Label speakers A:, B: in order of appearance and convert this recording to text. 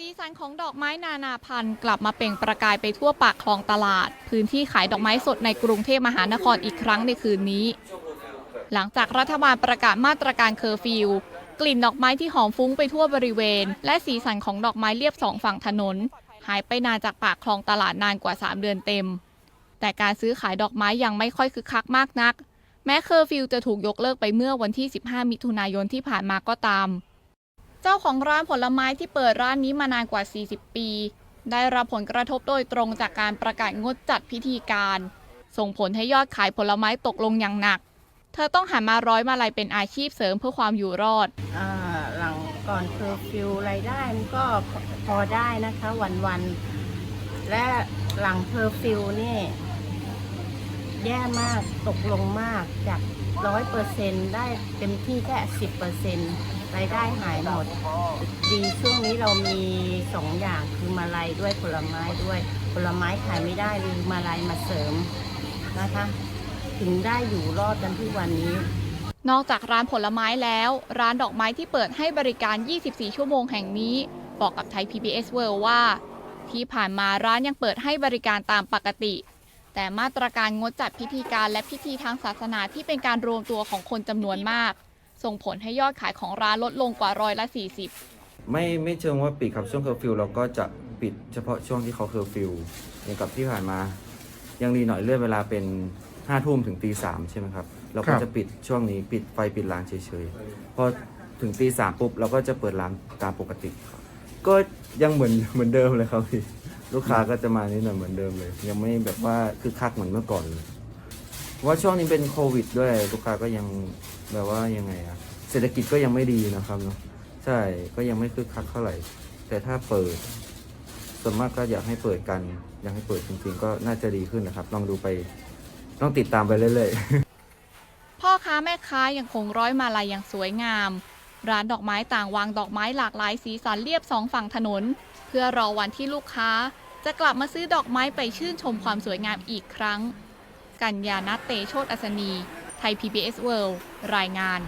A: สีสันของดอกไม้นานาพันธุ์กลับมาเปล่งประกายไปทั่วปากคลองตลาด พื้นที่ขายดอกไม้สดในกรุงเทพมหานครอีกครั้งในคืนนี้ หลังจากรัฐบาลประกาศมาตรการเคอร์ฟิวกลิ่นดอกไม้ที่หอมฟุ้งไปทั่วบริเวณ และสีสันของดอกไม้เรียบสองฝั่งถนน หายไปนานจากปากคลองตลาดนานกว่า 3 เดือนเต็ม แต่การซื้อขายดอกไม้ยังไม่ค่อยคึกคักมากนัก แม้เคอร์ฟิวจะถูกยกเลิกไปเมื่อวันที่ 15 มิถุนายนที่ผ่านมาก็ตาม เจ้าของร้านผลไม้ที่เปิดร้านนี้มานานกว่า 40 ปี ได้รับผลกระทบโดยตรงจากการประกาศงดจัดพิธีการ ส่งผลให้ยอดขายผลไม้ตกลงอย่างหนัก เธอต้องหันมาร้อยมาลัยเป็นอาชีพเสริมเพื่อความอยู่รอด
B: อ่าหลังก่อนเคอร์ฟิวรายได้มันก็พอได้นะคะวันวันๆและหลังเคอร์ฟิวนี่ แย่มากตกลงมากจาก ร้อยเปอร์เซ็นได้เต็มที่แค่สิบเปอร์เซ็นรายได้หายหมด ดีช่วงนี้เรามีสองอย่างคือมาลัยด้วยผลไม้ด้วย ผลไม้ขายไม่ได้หรือมาลัยมาเสริมนะคะ ถึงได้อยู่รอดกันทุกวันนี้
A: นอกจากร้านผลไม้แล้ว ร้านดอกไม้ที่เปิดให้บริการ 24 ชั่วโมงแห่งนี้ บอกกับไทย PBS World ว่า ที่ผ่านมาร้านยังเปิดให้บริการตามปกติ แต่มาตรการงดจัดพิธีการและพิธีทางศาสนาที่เป็นการรวมตัวของคนจำนวนมาก ส่งผลให้ยอดขายของร้านลดลงกว่าร้อยละ 40
C: ไม่ไม่เชิงว่าปิดครับช่วงเคอร์ฟิวเราก็จะปิดเฉพาะช่วงที่เขาเคอร์ฟิวอย่างกับที่ผ่านมา ยังดีหน่อยเลื่อนเวลาเป็นห้าทุ่มถึงตีสามใช่ไหมครับเราก็จะปิดช่วงนี้ปิดไฟปิดร้านเฉยๆพอถึงตีสามปุ๊บเราก็จะเปิดร้านตามปกติ ก็ยังเหมือนเหมือนเดิมเลยครับพี่ ลูกค้าก็จะมานี่หน่อยเหมือนเดิมเลย ยังไม่แบบว่าคือคักเหมือนเมื่อก่อนเลยเพราะว่าช่วงนี้เป็นโควิด ด้วยลูกค้าก็ยังแบบว่ายังไงอะเศรษฐกิจก็ยังไม่ดีนะครับเนาะใช่ก็ยังไม่คึกคักเท่าไหร่ แต่ถ้าเปิดส่วนมากก็อยากให้เปิดกัน อยากให้เปิดจริงๆ ก็น่าจะดีขึ้นนะครับ ลองดูไปต้องติดตามไปเรื่อยๆ
A: พ่อค้าแม่ค้ายังคงร้อยมาลัยอย่างสวยงาม ร้านดอกไม้ต่างวางดอกไม้หลากหลายสีสันเรียบสองฝั่งถนน เพื่อรอวันที่ลูกค้า จะกลับมาซื้อดอกไม้ไปชื่นชมความสวยงามอีกครั้ง กัญญาณเตโชตอัศนี ไทย PBS World รายงาน